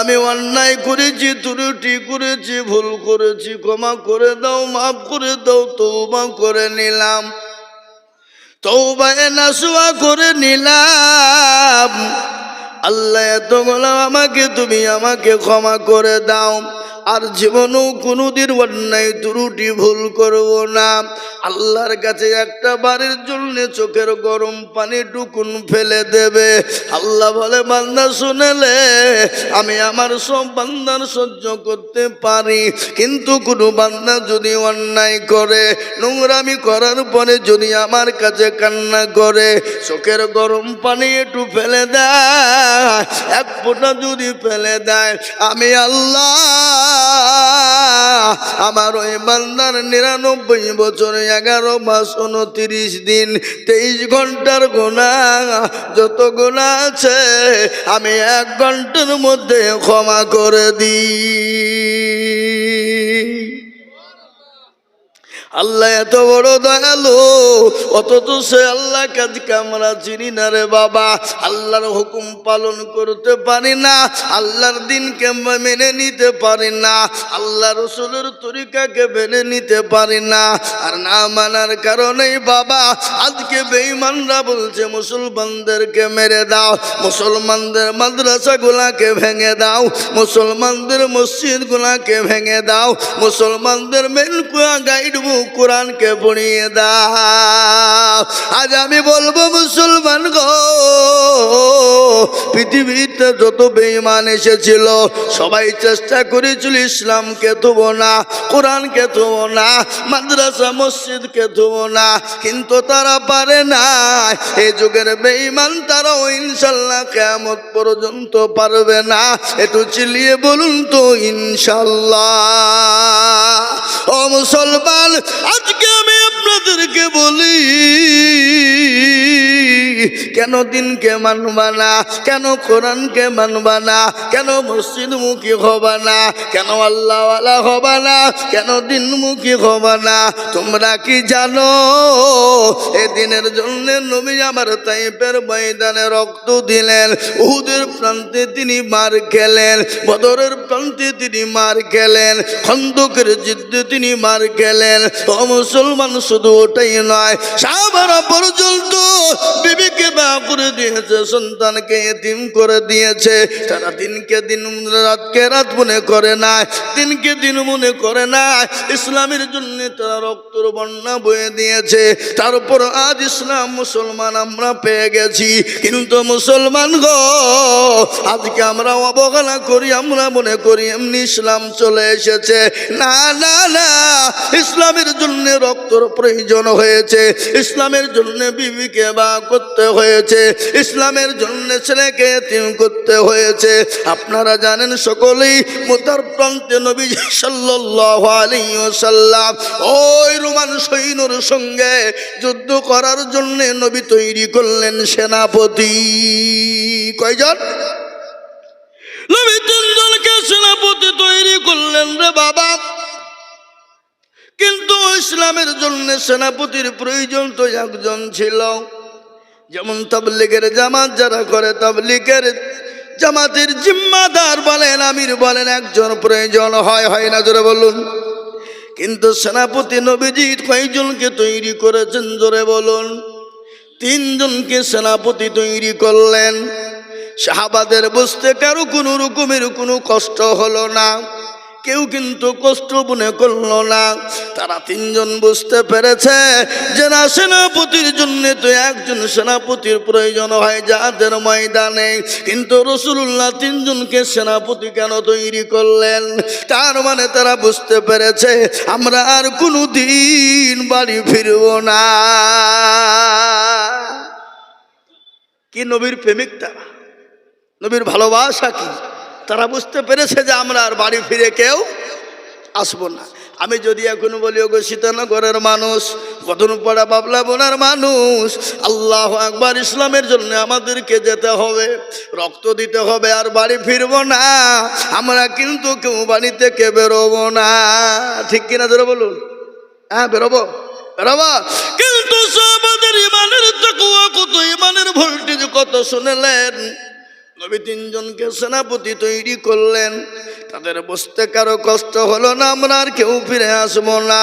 আমি অন্যায় করেছি, ত্রুটি করেছি, ভুল করেছি, ক্ষমা করে দাও, মাফ করে দাও তৌবা করে নিলাম। তৌবায় নাসুয়া করে নিলাম। আল্লাহ এত বলো আমাকে, তুমি আমাকে ক্ষমা করে দাও। আর জীবনেও কোনোদিন অন্যায়, ত্রুটি ভুল করব না। আল্লাহর কাছে একটা বাড়ির জন্য চোখের গরম পানি টুকুন ফেলে দেবে। আল্লাহ বলে, বান্দা, শুনেলে আমি আমার সব বান্দার সহ্য করতে পারি। কিন্তু কোনো বান্দা যদি অন্যায় করে, নোংরামি করার পরে যদি আমার কাছে কান্না করে, চোখের গরম পানি একটু ফেলে দেয়, এক ফোঁটা যদি ফেলে দেয়, আমি আল্লাহ আমার ওই বান্দার নিরানব্বই বছর, এগারো মাস উনত্রিশ দিন, তেইশ ঘণ্টার গোনা যত গোনা আছে, আমি এক ঘণ্টার মধ্যে ক্ষমা করে দিই। আল্লাহ এত বড় দয়ালু, অথচ সে আল্লাহ কাজকে আমরা চিনি না রে বাবা। আল্লাহর হুকুম পালন করতে পারি না, আল্লাহর দিনকে মেনে নিতে পারি না, আল্লাহ রসুলের তরিকাকে মেনে নিতে পারি না। আর না মানার কারণেই বাবা, আজকে বেঈমানরা বলছে, মুসলমানদেরকে মেরে দাও, মুসলমানদের মাদ্রাসাগুলাকে ভেঙে দাও, মুসলমানদের মসজিদগুলাকে ভেঙে দাও, মুসলমানদের মেন গাইড বুক কোরআনকে পড়িয়ে দাও। আজ আমি বলব, মুসলমান গো, পৃথিবীতে যত বেঈমান এসেছিল, সবাই চেষ্টা করেছিল ইসলামকে থুব না, কোরআনকে থুব না, মাদ্রাসা, মসজিদকে থুব না, কিন্তু তারা পারে না এই যুগের বেঈমান তারাও ইনশাল্লাহ কেমত পর্যন্ত পারবে না। একটু চিলিয়ে বলুন তো, ইনশাল্লাহ। ও মুসলমান আজকে আমি আপনাদেরকে বলি কেন দিনকে মানবা না? কেন কোরআনকে মানবা না? কেন মসজিদমুখী হবা না? কেন আল্লাহওয়ালা হবা না? কেন দিনমুখী হবা না? তোমরা কি জানো? এ দিনের জন্য নবী আমার তাইপের ময়দানে রক্ত দিলেন। উহুদের প্রান্তে তিনি মার খেলেন। বদরের প্রান্তে তিনি মার খেলেন। খন্দকের যুদ্ধে তিনি মার খেলেন। ও মুসলমান শুধু ওটাই নয়, সাহাবারা পর্যন্ত বিবিকে বা করে দিয়েছে, সন্তানকে এতিম করে দিয়েছে। তারা দিনকে দিন রাতকে রাত মনে করে না, দিনকে দিন মনে করে না। ইসলামের জন্য তারা রক্তর বন্যা বয়ে দিয়েছে। তারপর আজ ইসলাম মুসলমান আমরা পেয়ে গেছি। কিন্তু মুসলমান গো, আজকে আমরা অবহেলা করি, আমরা মনে করি এমনি ইসলাম চলে এসেছে। না না না, ইসলামের জন্য রক্তর প্রয়োজন হয়েছে। ইসলামের জন্য বিবিকে বা করতে হয়েছে। ইসলামের জন্য ছেলেকে এতিম করতে হয়েছে। আপনারা জানেন সকলেই মোতার প্রান্তে নবী ওয়াসাল্লাম ওই রোমান সৈন্যর সঙ্গে যুদ্ধ করার জন্য নবী তৈরি করলেন সেনাপতি। কয়জন? নবী তিনজনকে সেনাপতি তৈরি করলেন রে বাবা। কিন্তু ইসলামের জন্য সেনাপতির প্রয়োজন তো একজন ছিল। যেমন তাবলিগের জামাত যারা করে তাবলিগের জামাতের জিম্মাদার বলেন, আমির বলেন, একজন প্রয়োজন হয় হয় না, জোরে বলুন। কিন্তু সেনাপতি নবীজি কয়জনকে তৈরি করেছেন, জোরে বলুন। তিনজনকে সেনাপতি তৈরি করলেন। শাহাবাদের বসতে কারও কোনো রকমের কোনো কষ্ট হলো না। কেউ কিন্তু কষ্ট মনে করল না। তারা তিনজন বুঝতে পেরেছে যে না, সেনাপতির জন্য তো একজন সেনাপতির প্রয়োজন হয় যাদের ময়দানে। কিন্তু রসুল্লাহ তিনজনকে সেনাপতি কেন তৈরি করলেন? তার মানে তারা বুঝতে পেরেছে, আমরা আর কোনো দিন বাড়ি ফিরব না। কি নবীর প্রেমিক তারা? নবীর ভালোবাসা কি? তারা বুঝতে পেরেছে যে আমরা আর বাড়ি ফিরে কেউ আসব না। আমি যদি এখন বলি, ওগো সীতানগরের মানুষ কতন পড়া বাবলা বোনার মানুষ, আল্লাহ একবার ইসলামের জন্য আমাদেরকে যেতে হবে, রক্ত দিতে হবে, আর বাড়ি ফিরবো না। আমরা কিন্তু কেউ বাড়ি থেকে বেরোবো না। ঠিক কিনা ধরে বলুন? হ্যাঁ বেরোবো বেরোবো। কিন্তু সবাদের ইমানের কত? ইমানের ভোল্টেজ কত শুনেলেন? নবী তিনজনকে সেনাপতি তৈরি করলেন। তাদের বসতে কারও কষ্ট হলো না, আমরা আর কেউ ফিরে আসব না।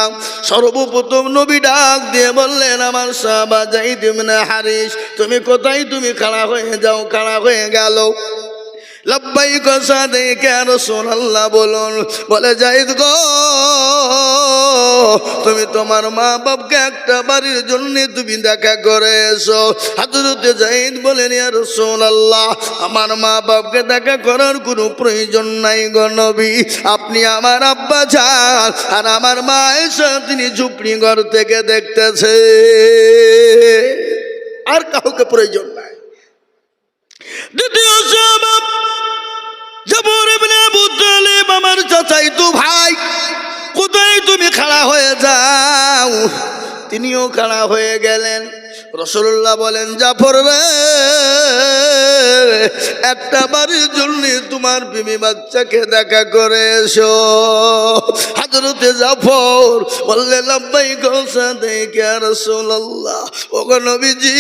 সর্বপ্রথম নবী ডাক দিয়ে বললেন, আমার সাহাবা যাই না হারিস, তুমি কোথায়? তুমি খাড়া হয়ে যাও, খাড়া হয়ে গেল। লব্বাই কষা দেখে আর সোনাল্লাহ বলুন। বলে, যাইদ গো তুমি তোমার মা বাপকে একটা বাড়ির জন্য তুমি দেখা করে এসো হাজরতে জাহিদ বলেন আর সোনাল্লাহ আমার মা বাপকে দেখা করার কোনো প্রয়োজন নাই গো নবী। আপনি আমার আব্বা যান আর আমার মা এসে তিনি ঝুপড়ি ঘর থেকে দেখতেছে। আর কাউকে প্রয়োজন নাই। দ্বিতীয় আমার চাচাই তো ভাই। কোথায় তুমি খাড়া হয়ে যাও। তিনিও খাড়া হয়ে গেলেন। রসুল্লাহ বলেন, জাফর রে, একটা বাড়ির জন্য তোমার বিবি বাচ্চাকে দেখা করে এসো। হাজরতে জাফর বললে লব্বাই গোসা দেখে রসুল্লাহ ও গো নবীজি,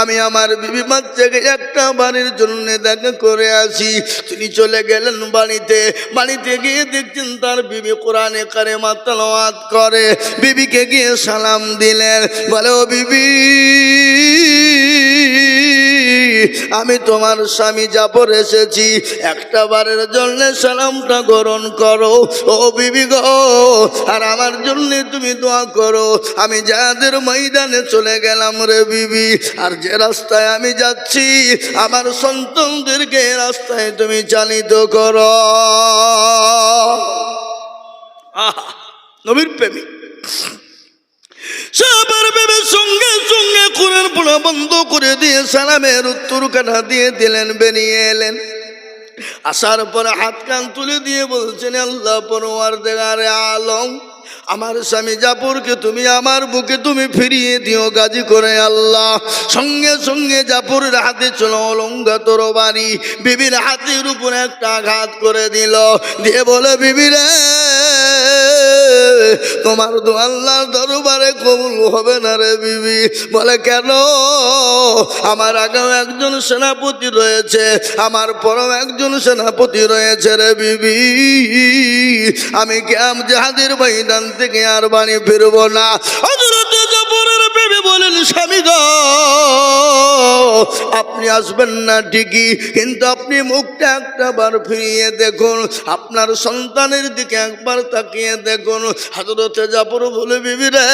আমি আমার বিবি বাচ্চাকে একটা বাড়ির জন্য দেখা করে আসি। তিনি চলে গেলেন বাড়িতে। বাড়িতে গিয়ে দেখছেন তার বিবি কোরআনে কারে মাতালাত করে। বিবিকে গিয়ে সালাম দিলেন। বলে, ও বিবি, আমি তোমার স্বামী জাফর এসেছি একটা বারের জন্য সালামটা গ্রহণ করো। ও বিবি গো, আর আমার জন্য তুমি দোয়া করো। আমি যাদের ময়দানে চলে গেলাম রে বিবি, আর যে রাস্তায় আমি যাচ্ছি, আমার সন্তানদেরকে রাস্তায় তুমি চালিত করো। নবীর প্রেমিক। ভেবে সঙ্গে সঙ্গে কোরআন পড়া বন্ধ করে দিয়ে সালামের উত্তর কাটা দিয়ে দিলেন, বেরিয়ে এলেন। আসার পরে হাত কান তুলে দিয়ে বলছেন, আল্লাহ পরোয়ার দেগারে আলম, আমার স্বামী জাপুরকে তুমি আমার বুকে তুমি ফিরিয়ে দিও গাজী করে আল্লাহ। সঙ্গে সঙ্গে জাপুরের হাতে চলো অলঙ্গা তোর বাড়ি বিবির হাতের উপরে একটা আঘাত করে দিল। দিয়ে বলে, বিবি রে তোমার তো আল্লাহর দরবারে কবুল হবে না রে বিবি। বলে, কেন? আমার আগেও একজন সেনাপতি রয়েছে, আমার পরও একজন সেনাপতি রয়েছে রে বিবি। আমি ক্যাম জাহাদের ময়দান থেকে আর বাণী ফিরবো না? বলেন, স্বামী আপনি আসবেন না ঠিকই, কিন্তু আপনি মুখটা একটা বার ফিরিয়ে দেখুন, আপনার সন্তানের দিকে একবার তাকিয়ে দেখুন হাজরতে জাফর বলে বিবি রে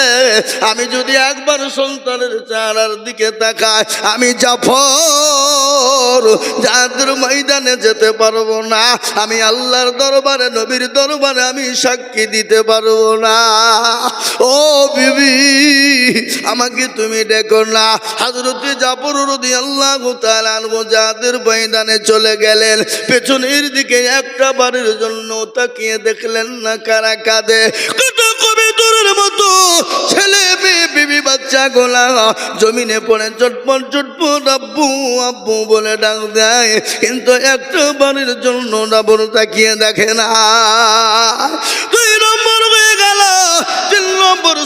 আমি যদি একবার সন্তানের চেহারার দিকে তাকাই আমি জাফর যাদের ময়দানে যেতে পারব না। আমি আল্লাহর দরবারে, নবীর দরবারে আমি সাক্ষী দিতে পারব না। ও বিবি, আমাকে তুমি দেখো না। হাজরতে জাফর রদি আল্লাহ যাদের ময়দানে চলে গেলেন। পেছনের দিকে একটা বাড়ির জন্য তাকিয়ে দেখলেন না, কারা কাঁদে। কত কবিতরের মতো ছেলে মেয়ে, বিবি বাচ্চা গোলা জমিনে পড়ে চটপট চটপট, আব্বু আব্বু বলে ডাক দেয় কিন্তু একটু বাড়ির জন্য ডাবর তাকিয়ে দেখে না। দুই নম্বর তিন নম্বর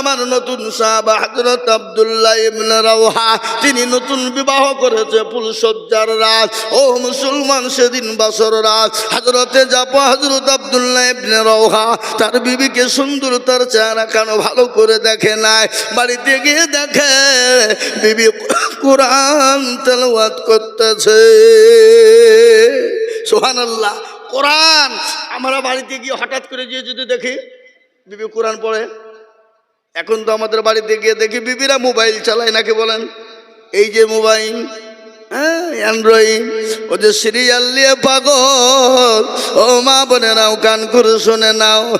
আমার নতুন সাহাব হজরত আব্দুল্লাহ ইবনে রাওহা। তিনি নতুন বিবাহ করেছে ফুলসজ্জার রাত ও মুসলমান সেদিন বাসর রাত। হজরতে যাব হজরত আব্দুল্লাহ ইবনে রাওহা। তার বিবিকে সুন্দর তার চেহারা কেন ভালো করে দেখে নাই? বাড়িতে গিয়ে দেখে, বিবি কোরআন তেলাওয়াত করতেছে। সুবহানাল্লাহ, কোরআন। আমরা বাড়িতে গিয়ে হঠাৎ করে গিয়ে যদি দেখি বিবি কোরআন পড়ে? এখন তো আমাদের বাড়িতে গিয়ে দেখি বিবিরা মোবাইল চালায় নাকি বলেন? এই যে মোবাইল অ্যান্ড্রয়েড। ওদের সিরিয়াল ও মা কান শুনে নাও।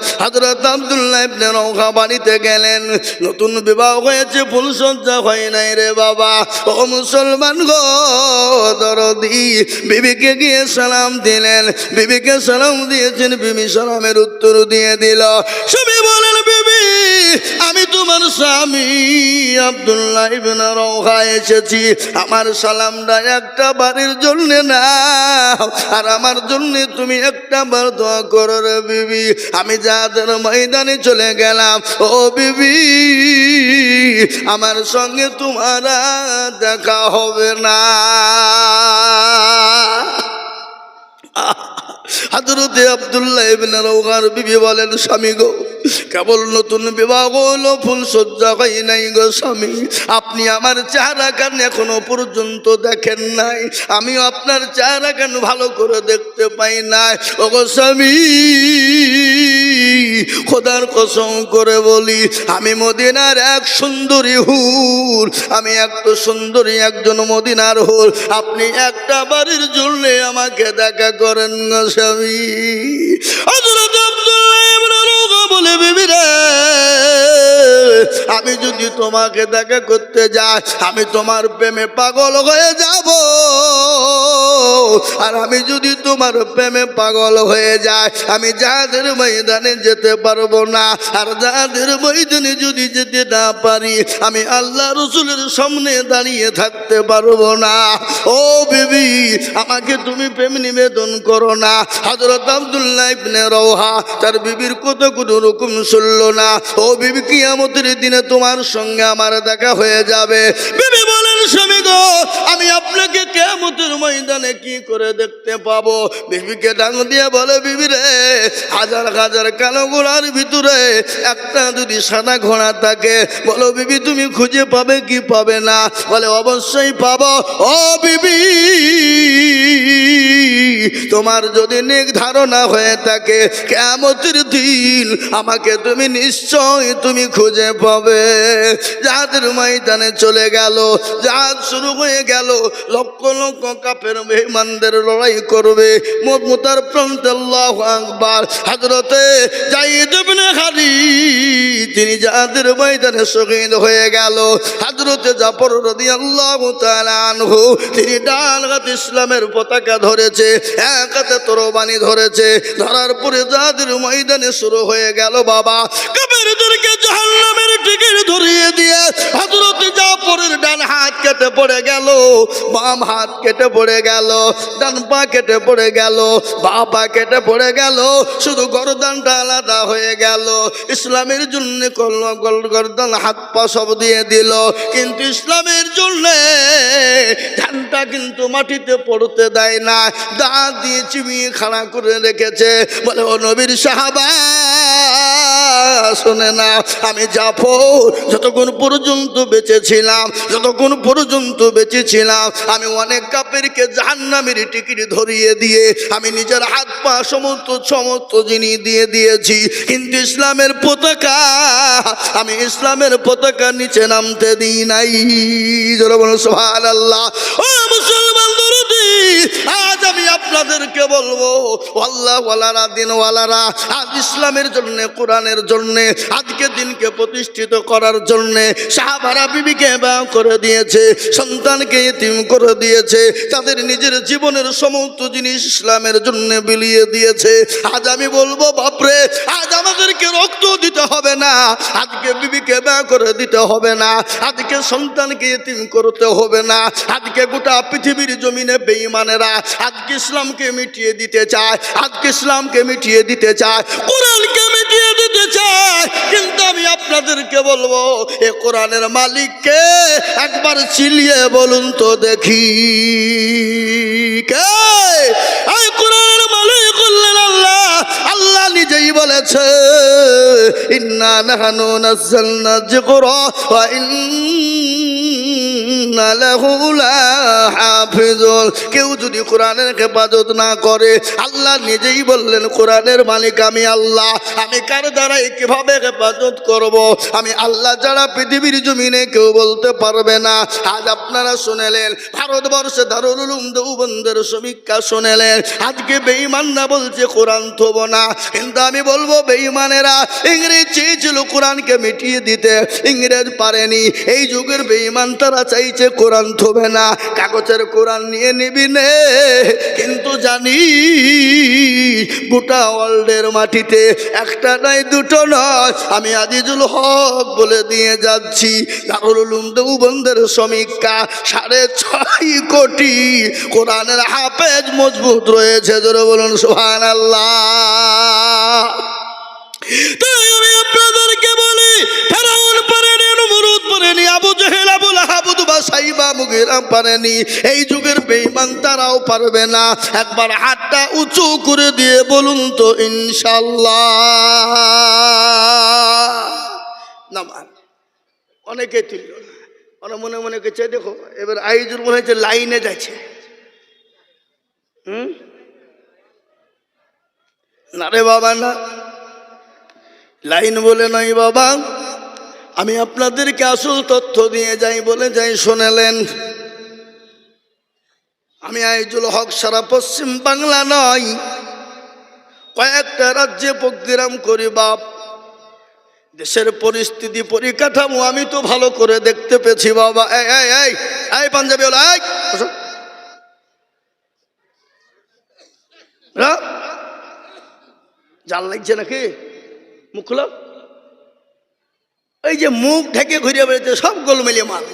বাড়িতে গেলেন। নতুন বিবাহ হয়েছে ফুলসজ্জা হয় নাই রে বাবা। ও মুসলমান গো, দরদি। বিবিকে গিয়ে সালাম দিলেন। বিবিকে সালাম দিয়েছেন, বিবি সালামের উত্তর দিয়ে দিল। সবই বলেন বিবি, আমি তোমার স্বামী। আব্দুল্লাহ ইবনে রওহা এসেছি। আমার সালামটা একটা বাড়ির জন্য না আর আমার জন্য তুমি একটা বার দোয়া করো রে বিবি। আমি যাদের ময়দানে চলে গেলাম, ও বিবি, আমার সঙ্গে তোমার দেখা হবে না। হাজরতে আব্দুল্লাহ ইবনে রওহার বিবি বলেন, স্বামী গো, কেবল নতুন বিবাহ হলো ফুল সজ্জা হয় নাই গো স্বামী। আপনি আমার চেহারা কান এখনও পর্যন্ত দেখেন নাই। আমিও আপনার চেহারা কান ভালো করে দেখতে পাই নাই। ও গো স্বামী, খোদার কসম করে বলি, আমি মদিনার এক সুন্দরী হুর। আমি একটা সুন্দরী, একজন মদিনার হুর। আপনি একটা বাড়ির জন্য আমাকে দেখা করেন না আমি। যদি তোমাকে দেখা করতে যাই আমি তোমার প্রেমে পাগল হয়ে যাব। আর আমি যদি তোমার প্রেমে পাগল হয়ে যায় আমি যাদের ময়দানে যেতে পারব না। আর যাদের ময়দানে যদি যেতে না পারি, আমি আল্লাহ রসুলের সামনে দাঁড়িয়ে থাকতে পারব না। ও বিবি, আমাকে তুমি প্রেম নিবেদন করো না। হজরত আব্দুল্লাহ ইবনে রওহা তার বিবির কত কোনো রকম শুনলো না। ও বিবি, কিয়ামতের দিনে তোমার সঙ্গে আমার দেখা হয়ে যাবে। বিবি বলেন, স্বামী গো, আমি আপনাকে কেমতের ময়দানে কি করে দেখতে পাবো? বিবিকে ডাং দিয়ে বলে, বিবি রে, হাজার হাজার কালো ঘোড়ার ভিতরে একটা যদি সাদা ঘোড়া থাকে, বলো বিবি, তুমি খুঁজে পাবে কি পাবে না? বলে, অবশ্যই পাবো। ও বিবি, তোমার যদি নেক ধারণা হয়ে থাকে, কেমতের দিন আমাকে তুমি নিশ্চয় তুমি খুঁজে পাবে। যাদের ময়দানে চলে গেল। জাহাজ শুরু হয়ে গেল। লক্ষ লক্ষ কাপের মেহমানদের লড়াই করবে। মোতার প্রান্ত আল্লাহ আকবার। হাজরতে জাইদ ইবনে খালিদ, তিনি যাদের ময়দানে শহীদ হয়ে গেল। হাজরতে জাফর রাদিয়াল্লাহু তাআলা আনহু, তিনি ডান হাতে ইসলামের পতাকা ধরেছে, এক হাতে তরবানি ধরেছে। ধরার পরে যাদের ময়দানে শুরু হয়ে গেল, বাবা। কাফেরদেরকে জাহান্নামের টিকিট ধরিয়ে দিয়ে হযরত জাফরের ডান হাত কেটে পড়ে গেল, বাম হাত কেটে পড়ে গেল, ডান পা কেটে পড়ে গেল, বা পা কেটে পড়ে গেল, শুধু গরদানটা আলাদা হয়ে গেল। ইসলামের জন্য করল গল গরদান, হাত পা সব দিয়ে দিল। কিন্তু ইসলামের জন্য ধানটা কিন্তু মাটিতে পড়তে দেয় না, দাঁত দিয়ে চিবিয়ে খাড়া করে রেখেছে। বলে, ও নবীর সাহাবা শোনে না, আমি জাফর যতক্ষণ পর্যন্ত বেঁচেছিলাম, যতক্ষণ পর্যন্ত বেঁচেছিলাম, আমি অনেক কাপেরকে জাহান্নামের টিকিট ধরিয়ে দিয়ে, আমি নিজের হাত পা সমস্ত সমস্ত জিনিস দিয়ে দিয়েছি। কিন্তু ইসলামের পতাকা, আমি ইসলামের পতাকা নিচে নামতে দিই নাই। সোহান আল্লাহ ও মুসলমান আজ আমি আপনাদেরকে বলব আল্লাহ ওয়ালারা দিনওয়ালারা, আজ ইসলামের জন্য, কোরআনের জন্য, আজকে দিনকে প্রতিষ্ঠিত করার জন্য সাহাবারা বিবিকে ব্যয় করে দিয়েছে, সন্তানকে ইতিম করে দিয়েছে, তাদের নিজের জীবনের সমস্ত জিনিস ইসলামের জন্য বিলিয়ে দিয়েছে। আজ আমি বলব, বাপরে, আজ আমাদেরকে রক্ত দিতে হবে না, আজকে বিবিকে ব্যয় করে দিতে হবে না, আজকে সন্তানকে ইতিম করতে হবে না, আজকে গোটা পৃথিবীর জমিনে বেঈমানেরা, আজকে ইসলামকে মিটিয়ে দিতে চায়, আজকে ইসলামকে মিটিয়ে দিতে চায়, কোরআনকে মিটিয়ে দিতে চায়, কিন্তু আমি আপনাদেরকে বলব, এ কোরআনের মালিককে একবার চিলিয়ে বলুন তো দেখি। কে? এই কোরআনের মালিক হলেন আল্লাহ। আল্লাহ নিজেই বলেছে, ইন্না নাহানু নাযালনা যিকরা ওয়া ইন্না কেউ যদি কোরআনের হেফাজত না করে, আল্লাহ নিজেই বললেন, কোরআনের মালিক আমি আল্লাহ। আমি কার দ্বারাই কীভাবে হেফাজত করব? আমি আল্লাহ যারা পৃথিবীর জমিনে কেউ বলতে পারবে না। আজ আপনারা শুনেলেন, ভারতবর্ষে দারুল উলুম দেওবন্দের সমীক্ষা শুনেলেন, আজকে বেঈমানরা বলছে, কোরআন থব না। কিন্তু আমি বলব, বেঈমানেরা, ইংরেজ চেয়েছিল কোরআনকে মিটিয়ে দিতে, ইংরেজ পারেনি। এই যুগের বেঈমান তারা চাইছে কোরআন থবে না, কাগজের কোরআন নিয়ে নিবি নে। কিন্তু জানি গোটা ওয়ার্ল্ডের মাটিতে একটা নয় দুটো নয়। আমি আজিজুল হক বলে দিয়ে যাচ্ছি। দারুল উলুম দেওবন্দের সমীক্ষা সাড়ে ছয় কোটি। কোরআনের হাফেজ মজবুত রয়েছে, জোরে বলুন সোহান আল্লাহ সাইবা মুগিরাম পারেনি এই যুগের বেইমান তারাও পারবে না। একবার হাতটা উঁচু করে দিয়ে বলুন তো ইনশাল্লাহ অনেকে তুলল ওরা মনে মনে কেছে দেখো, এবার আইজুর মনে হচ্ছে লাইনে যাচ্ছে। হুম? না রে বাবা, না। লাইন বলে নয় বাবা। আমি আপনাদেরকে আসল তথ্য দিয়ে যাই বলে যাই শোনালেন। আমি আইজুল হক সারা পশ্চিম বাংলা নয়, কয়েকটা রাজ্যে প্রোগ্রাম করি বাপ। দেশের পরিস্থিতি, পরিকাঠামো আমি তো ভালো করে দেখতে পেয়েছি বাবা। এই এই এই এই পাঞ্জাবি হলো, এই? জাল লাগছে নাকি? মুখ এই যে মুখ ঢেকে ঘুরে বেড়েছে সব গোলমেলে মাল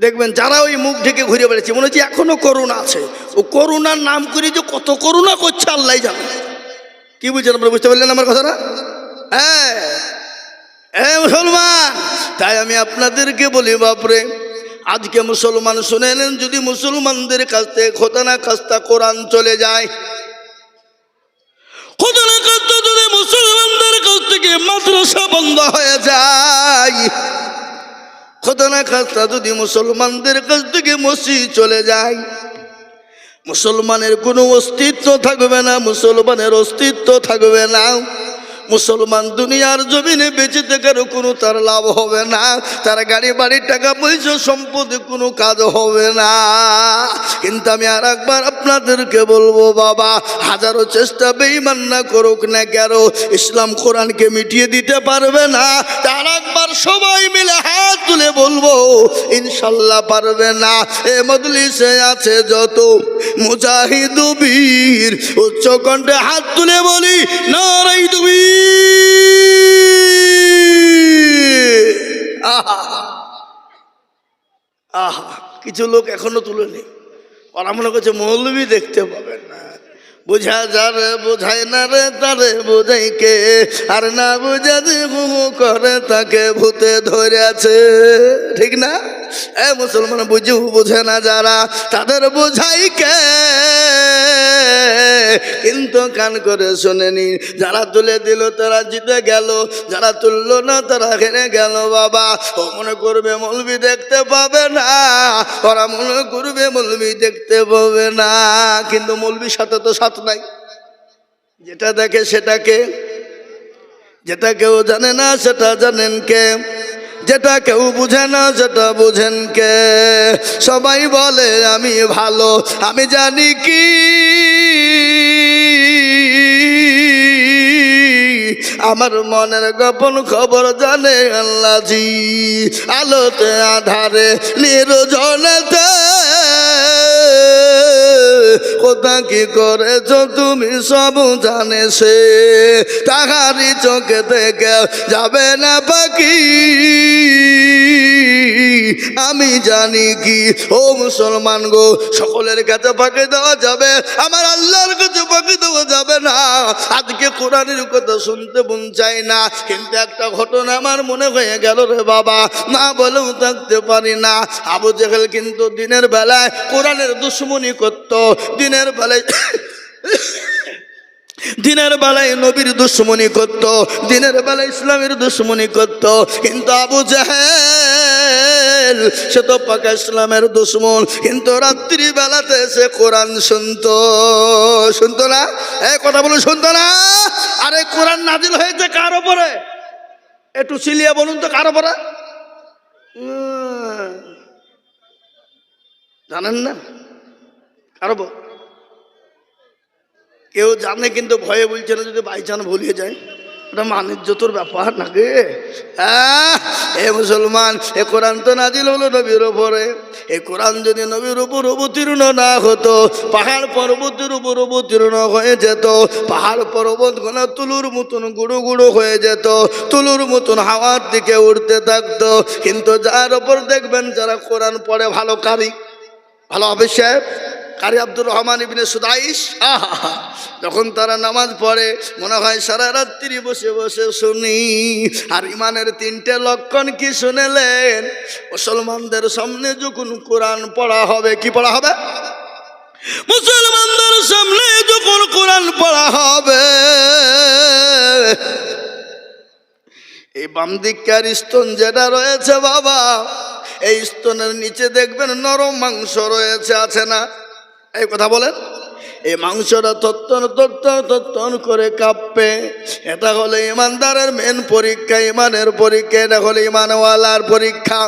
দেখবেন যারা ওই মুখ ঢেকে ঘুরে বেড়েছে মনে হচ্ছে এখনও করোনা আছে। ও করোনার নাম করে যে কত করোনা করছে আল্লাহ জানে। কি বুঝছেন আপনারা, বুঝতে পারলেন আমার কথাটা? হ্যাঁ। হ্যাঁ মুসলমান, তাই আমি আপনাদেরকে বলি, বাপরে, আজকে মুসলমান, শুনে নেন, যদি মুসলমানদের কাছ থেকে খোদানা খাস্তা কোরআন চলে যায় থেকে মাদ্রাসা বন্ধ হয়ে যায়। খোদানা খাস্তা যদি মুসলমানদের কাছ থেকে মসজিদ চলে যায়। মুসলমানের কোনো অস্তিত্ব থাকবে না, মুসলমানের অস্তিত্ব থাকবে না। মুসলমান দুনিয়ার জমিনে বেঁচে থাকার কোনো তার লাভ হবে না। তার গাড়ি বাড়ির টাকা, পয়সা, সম্পদে, কোনো কাজ হবে না। কিন্তু আমি আর একবার আপনাদেরকে বলব, বাবা, হাজারো চেষ্টা বেইমান না করুক না কেন, ইসলাম কোরআনকে মিটিয়ে দিতে পারবে না। তার একবার সবাই মিলে হাত তুলে বলব, ইনশাল্লাহ পারবে না। এ মজলিসে আছে যত মুজাহিদ বীর। উচ্চ কণ্ঠে হাত তুলে বলি নারাই তুমি আহা আহা, কিছু লোক এখনও তুলেনি ওরা মনে করছে মৌলবি দেখতে পাবেন না। বোঝা যারে বোঝায় না রে তারে, বোঝাই কে? আর না বোঝা যে করে তাকে ভূতে ধরে আছে। ঠিক না? এ মুসলমান বুঝু, বোঝে না যারা, তাদের বোঝাই কে? কিন্তু কান করে শোনেনি, যারা তুলে দিল তারা জিতে গেল, যারা তুললো না তারা হেরে গেল, বাবা। ও মনে করবে মলবি দেখতে পাবে না, ওরা মনে করবে মলবি দেখতে পাবে না। কিন্তু মলবির সাথে তো সাথ নাই। যেটা দেখে সেটাকে যেটা কেউ জানে না, সেটা জানেন কে? যেটা কেউ বুঝে না যেটা বুঝেন কে? সবাই বলে, আমি ভালো, আমি জানি কি। আমার মনের গোপন খবর জানে আল্লাহ জি। আলোতে, আধারে, নির্জনেতে। কোথা কি করেছ তুমি সব জানে সে? তাহারি চোখে থেকে যাবে না পাখি। আমি জানি কি। ও মুসলমান গো, সকলের কাছে পাখি দেওয়া যাবে, আমার আল্লাহর কাছে পাখি দেওয়া যাবে না। আজকে কোরআনের কথা শুনতে মন চাই না, কিন্তু একটা ঘটনা আমার মনে হয়ে গেল রে বাবা, না বলেও থাকতে পারি না। আবু জেহেল কিন্তু দিনের বেলায় কোরআনের দুশ্মনী করত, দিনের বেলায় দিনের বেলায় নবীর দুশ্মনী করত, দিনের বেলায় ইসলামের দুশ্মনী করত, কিন্তু আবু জাহেল সে তো পাকা ইসলামের দুশ্মন। কিন্তু রাত্রি বেলাতে সে কোরআন শুনতো। শুনতো না? এই কথা বলে শুনতো না? আরে, কোরআন নাজিল হয়েছে কার ওপরে একটু চিলিয়ে বলুন তো কার ওপরে জানেন না? কার ওপর কেউ জানে, কিন্তু ভয়ে বলছে না, যদি বাই চান ভুলিয়ে যায়। এটা মানিজ্যতর ব্যাপার নাকি এ মুসলমান এ কোরআন তো নাজিল হলো নবীর উপরে এ কোরআন যদি নবীর উপর অবতীর্ণ না হতো পাহাড় পর্বতের উপর অবতীর্ণ হয়ে যেত পাহাড় পর্বত গোনা তুলুর মতন গুঁড়ো গুঁড়ো হয়ে যেত তুলুর মতন হাওয়ার দিকে উঠতে থাকতো কিন্তু যার ওপর দেখবেন যারা কোরআন পড়ে ভালো কারি ভালো হবে সাহেব কারি আব্দুর রহমান ইবিনে সুদাইস আহা যখন তারা নামাজ পড়ে, মনে হয় সারা রাত্রি বসে বসে শুনি। আর ইমানের তিনটে লক্ষণ কি শুনেলেন? মুসলমানদের সামনে যখন কোরআন পড়া হবে, কি পড়া হবে? মুসলমানদের সামনে যখন কোরআন পড়া হবে, এই বাম দিককার স্তন যেটা রয়েছে বাবা, এই স্তনের নিচে দেখবেন নরম মাংস রয়েছে, আছে না? এই কথা বলেন। এই মাংসটা তত্তন তত্তন তত্তন করে কাঁপবে। এটা হলো ইমানদারের মেন পরীক্ষা, ইমানের পরীক্ষা, এটা হলো ইমানওয়ালার পরীক্ষা।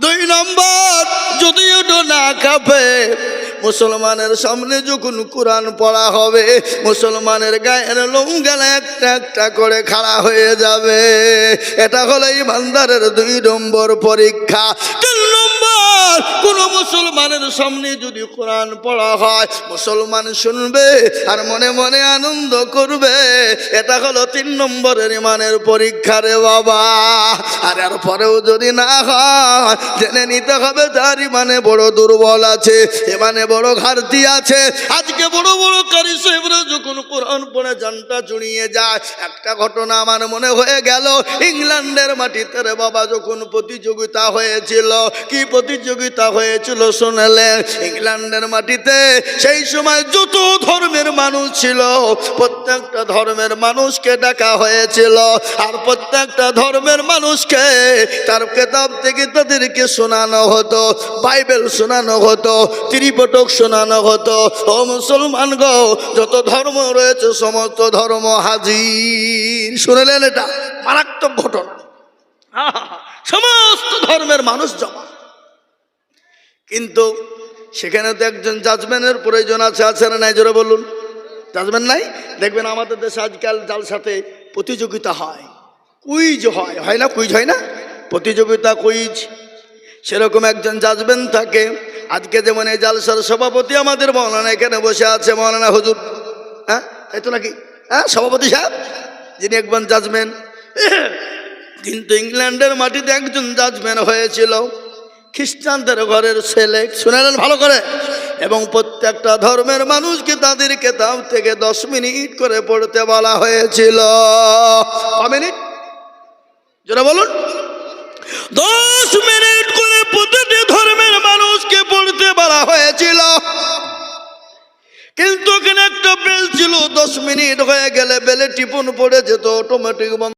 দুই নম্বর, যদি ওটা না কাঁপে, মুসলমানের সামনে যখন কোরআন পড়া হবে, মুসলমানের গায়ের লোমগালা একটা একটা করে খাড়া হয়ে যাবে। এটা হলো ইমানদারের দুই নম্বর পরীক্ষা। তিন নম্বর কোন মুসলমানের সামনে যদি কোরআন পড়া হয়, মুসলমান শুনবে আর মনে মনে আনন্দ করবে। এটা হলো তিন নম্বরের ইমানের পরীক্ষা রে বাবা। আর এর পরেও যদি না হয়, জেনে নিতে হবে তার ইমানে বড় দুর্বল আছে, ইমানে বড় ঘাটতি আছে। আজকে বড় বড় কারি সাহেবরা যখন কোরআন পড়ে, জানটা জুড়িয়ে যায়। একটা ঘটনা আমার মনে হয়ে গেল, ইংল্যান্ডের মাটিতে রে বাবা যখন প্রতিযোগিতা হয়েছিল, কি প্রতিযোগিতা হয়েছিল শুনলেন ইংল্যান্ডের মাটিতে সেই সময় যত ধর্মের মানুষ ছিল, প্রত্যেকটা ধর্মের মানুষকে ডাকা হয়েছিল। আর প্রত্যেকটা ধর্মের মানুষকে তার কেতাব থেকে তাদেরকে শোনানো হতো, বাইবেল শোনানো হতো, ত্রিপটক শোনানো হতো। ও মুসলমান গো যত ধর্ম রয়েছে, সমস্ত ধর্ম হাজির। শুনলেন এটা? মারাত্মক ঘটনা। সমস্ত ধর্মের মানুষ জমা। কিন্তু সেখানে তো একজন জাজমেন্টের প্রয়োজন আছে আছে না নাই? জোরে বলুন। জাজমেন্ট নাই? দেখবেন আমাদের দেশে আজকাল জাল সাথে প্রতিযোগিতা হয়। কুইজ হয়। হয় না? কুইজ হয় না? প্রতিযোগিতা কুইজ সেরকম একজন জাজমেন্ট থাকে। আজকে যেমন এই জালসার সভাপতি আমাদের মৌলানা এখানে বসে আছে, মৌলানা হুজুর। হ্যাঁ? তাই তো নাকি? হ্যাঁ? সভাপতি সাহেব? যিনি একজন জাজমেন্ট কিন্তু ইংল্যান্ডের মাটিতে একজন জাজমেন্ট হয়েছিল। খ্রিস্টানদের ঘরের ছেলে শুনেলেন ভালো করে। এবং প্রত্যেকটা ধর্মের মানুষকে তাদের কেতাব থেকে দশ মিনিট করে পড়তে বলা হয়েছিল। যেটা বলুন। দশ মিনিট করে প্রতিটি ধর্মের মানুষকে পড়তে বলা হয়েছিল। কিন্তু ওখানে একটা বেল ছিল, দশ মিনিট হয়ে গেলে বেলে টিপুন পড়ে যেত অটোমেটিক